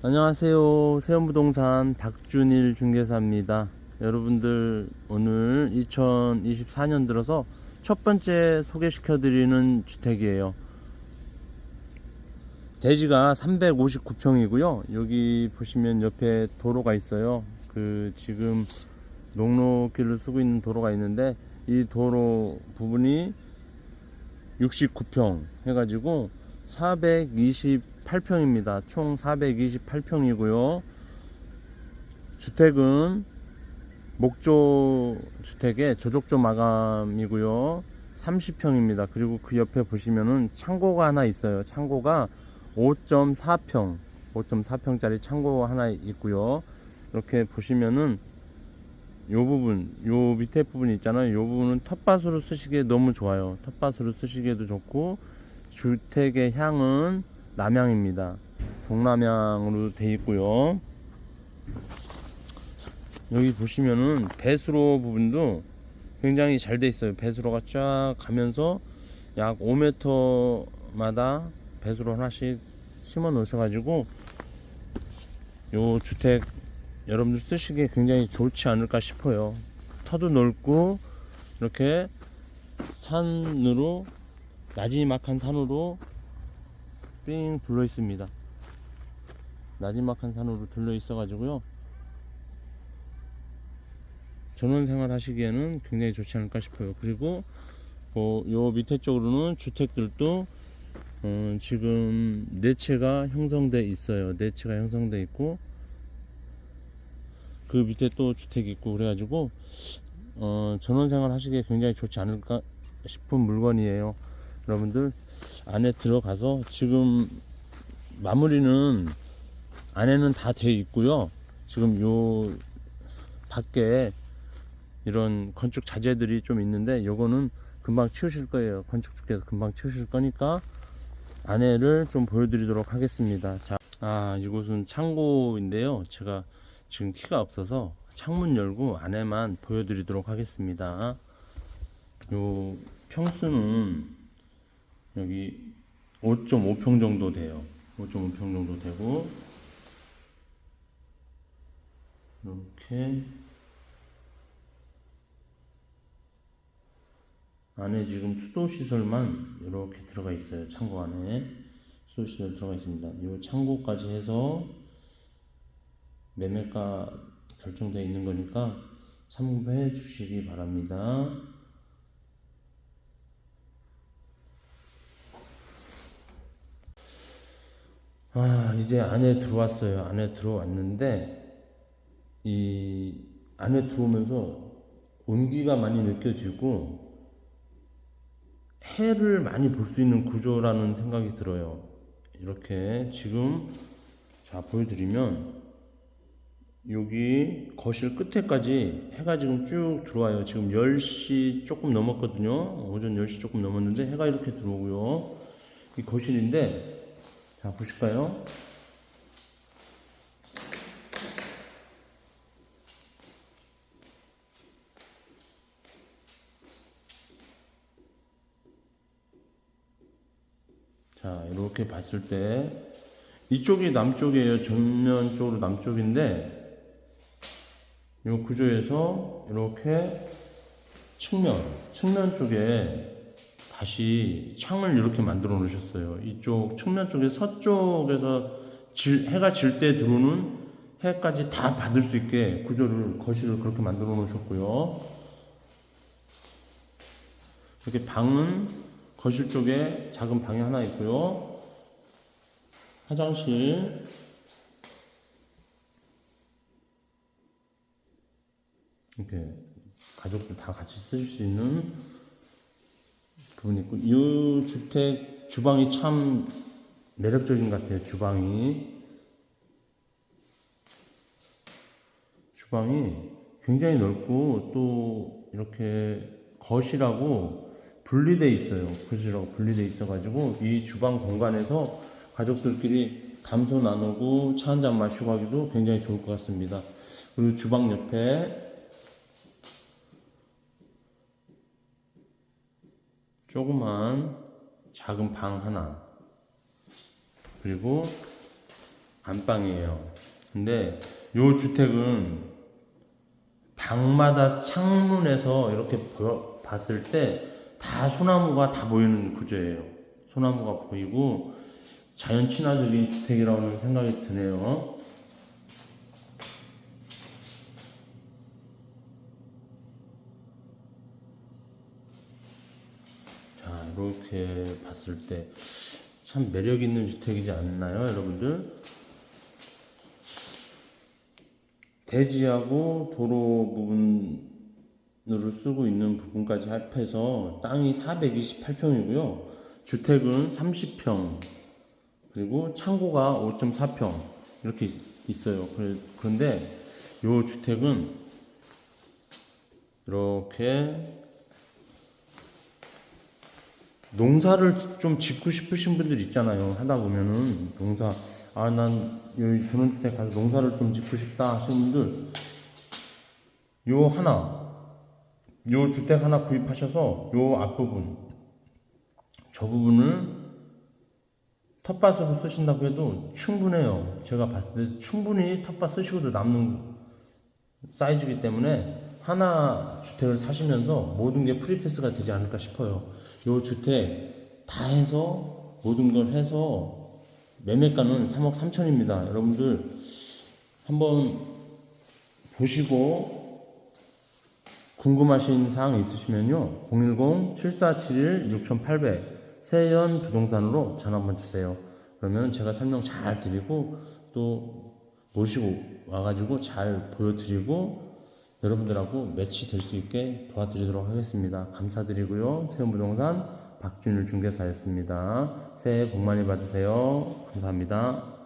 안녕하세요. 세원부동산 박준일 중개사입니다. 여러분들 오늘 2024년 들어서 첫 번째 소개시켜 드리는 주택이에요. 대지가 359평이고요. 여기 보시면 옆에 도로가 있어요. 그 지금 농로길을 쓰고 있는 도로가 있는데 이 도로 부분이 69평 해가지고 428평입니다. 총 428평이고요. 주택은 목조 주택의 저족조 마감이고요. 30평입니다. 그리고 그 옆에 보시면은 창고가 하나 있어요. 창고가 5.4평, 5.4평짜리 창고 하나 있고요. 이렇게 보시면은 요 부분, 요 밑에 부분 있잖아요. 요 부분은 텃밭으로 쓰시기에 너무 좋아요. 텃밭으로 쓰시기에도 좋고 주택의 향은 남향입니다. 동남향으로 돼 있고요. 여기 보시면은 배수로 부분도 굉장히 잘 돼 있어요. 배수로가 쫙 가면서 약 5m마다 배수로 하나씩 심어 놓으셔가지고 요 주택 여러분들 쓰시기에 굉장히 좋지 않을까 싶어요. 터도 넓고 이렇게 산으로 나지막한 산으로 삥 둘러 있습니다. 나지막한 산으로 둘러 있어 가지고요. 전원 생활 하시기에는 굉장히 좋지 않을까 싶어요. 그리고 뭐 요 밑에 쪽으로는 주택들도 어, 지금 네 채가 형성돼 있어요. 네 채가 형성돼 있고 그 밑에 또 주택이 있고 그래가지고 어, 전원 생활 하시기에 굉장히 좋지 않을까 싶은 물건이에요. 여러분들 안에 들어가서 지금 마무리는 안에는 다 돼 있고요. 지금 요 밖에 이런 건축 자재들이 좀 있는데 요거는 금방 치우실 거예요. 건축주께서 금방 치우실 거니까 안에를 좀 보여드리도록 하겠습니다. 자, 아 이곳은 창고인데요. 제가 지금 키가 없어서 창문 열고 안에만 보여드리도록 하겠습니다. 요 평수는 여기 5.5평 정도 돼요. 5.5평 정도 되고 이렇게 안에 지금 수도 시설만 이렇게 들어가 있어요. 창고 안에 수도 시설 들어가 있습니다. 이 창고까지 해서 매매가 결정되어 있는 거니까 참고해 주시기 바랍니다. 아, 이제 안에 들어왔어요. 안에 들어왔는데, 이 안에 들어오면서 온기가 많이 느껴지고, 해를 많이 볼 수 있는 구조라는 생각이 들어요. 이렇게 지금, 자, 보여드리면, 여기 거실 끝에까지 해가 지금 쭉 들어와요. 지금 10시 조금 넘었거든요. 오전 10시 조금 넘었는데 해가 이렇게 들어오고요. 이 거실인데, 자, 보실까요? 자, 이렇게 봤을 때 이쪽이 남쪽이에요. 전면 쪽으로 남쪽인데 이 구조에서 이렇게 측면, 측면 쪽에 다시 창을 이렇게 만들어 놓으셨어요. 이쪽 측면 쪽에 서쪽에서 질, 해가 질 때 들어오는 해까지 다 받을 수 있게 구조를 거실을 그렇게 만들어 놓으셨고요. 이렇게 방은 거실 쪽에 작은 방이 하나 있고요. 화장실 이렇게 가족들 다 같이 쓰실 수 있는 부분이 있고 이 주택 주방이 참 매력적인 것 같아요. 주방이 주방이 굉장히 넓고 또 이렇게 거실하고 분리돼 있어요. 거실하고 분리돼 있어가지고 이 주방 공간에서 가족들끼리 담소 나누고 차 한잔 마시고 하기도 굉장히 좋을 것 같습니다. 그리고 주방 옆에 조그만 작은 방 하나 그리고 안방이에요. 근데 요 주택은 방마다 창문에서 이렇게 봤을 때 다 소나무가 다 보이는 구조예요. 소나무가 보이고 자연 친화적인 주택이라는 생각이 드네요. 자, 이렇게 봤을 때 참 매력 있는 주택이지 않나요, 여러분들? 대지하고 도로 부분으로 쓰고 있는 부분까지 합해서 땅이 428평이고요. 주택은 30평, 그리고 창고가 5.4평 이렇게 있- 있어요. 그래- 그런데 이 주택은 이렇게 농사를 좀 짓고 싶으신 분들 있잖아요. 하다 보면은 농사 아 난 여기 전원주택 가서 농사를 좀 짓고 싶다 하시는 분들 요 하나 요 주택 하나 구입하셔서 요 앞부분 저 부분을 텃밭으로 쓰신다고 해도 충분해요. 제가 봤을 때 충분히 텃밭 쓰시고도 남는 사이즈이기 때문에 하나 주택을 사시면서 모든 게 프리패스가 되지 않을까 싶어요. 요 주택 다 해서 모든 걸 해서 매매가는 3억 3천입니다. 여러분들 한번 보시고 궁금하신 사항 있으시면요. 010-7471-6800 세연 부동산으로 전화 한번 주세요. 그러면 제가 설명 잘 드리고 또 모시고 와가지고 잘 보여드리고 여러분들하고 매치될 수 있게 도와드리도록 하겠습니다. 감사드리고요. 세연부동산 박준일 중개사였습니다. 새해 복 많이 받으세요. 감사합니다.